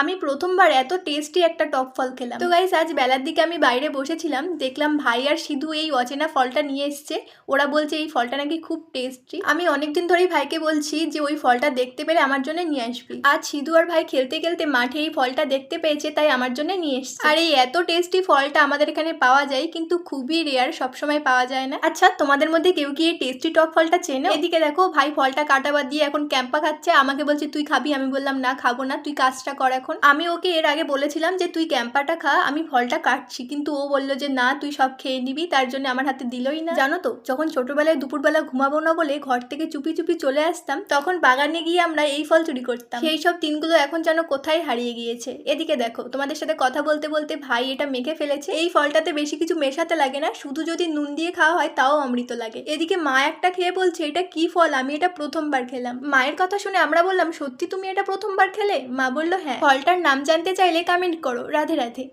আমি প্রথমবার এত টেস্টি একটা টক ফল খেলাম। তো গাইস আজ বেলার দিকে আমি বাইরে বসেছিলাম, দেখলাম ভাই আর সিধু এই অচেনা ফলটা নিয়ে এসছে। ওরা বলছে এই ফলটা নাকি খুব টেস্টি আমি অনেকদিন ধরেই ভাইকে বলছি যে ওই ফলটা দেখতে পেলে আমার জন্য নিয়ে আসবি। আজ সিধু আর ভাই খেলতে খেলতে মাঠে এই ফলটা দেখতে পেয়েছে, তাই আমার জন্য নিয়ে এসছে। আর এই এত টেস্টি ফলটা আমাদের এখানে পাওয়া যায়, কিন্তু খুবই রেয়ার সবসময় পাওয়া যায় না। আচ্ছা তোমাদের মধ্যে কেউ কি এই টেস্টি টক ফলটা চেনে? এদিকে দেখো, ভাই ফলটা কাটাবার দিয়ে এখন ক্যাম্পা খাচ্ছে, আমাকে বলছে, তুই খাবি? আমি বললাম, না, খাব না, তুই কাজটা কর এখন? আমি ওকে এর আগে বলেছিলাম যে, তুই ক্যাম্পাটা খা, আমি ফলটা কাটছি। কিন্তু ও বলল যে, না, তুই সব খেয়ে নিবি, তার জন্য আমার হাতে দিলই না। জানো তো, যখন ছোটবেলায় দুপুরবেলা ঘুমাবো না বলে ঘর থেকে চুপি চুপি চলে আসতাম, তখন বাগানে গিয়ে আমরা এই ফল চুরি করতাম। সেই সব দিনগুলো এখন যেন কোথায় হারিয়ে গিয়েছে। এদিকে দেখো, তোমাদের সাথে কথা বলতে বলতে ভাই এটা মেখে ফেলেছে। এই ফলটাতে বেশি কিছু মেশাতে লাগে না, শুধু যদি নুন দিয়ে খাওয়া হয় তাও অমৃত লাগে। এদিকে মা একটা খেয়ে বলছে, এটা কি ফল? আমি এটা প্রথমবার খেলাম। মায়ের কথা শুনে আমরা বললাম, সত্যি তুমি এটা প্রথমবার খেলে? মা বলল হ্যাঁ। ফলটার নাম জানতে চাইলে কমেন্ট করো। রাধে রাধে।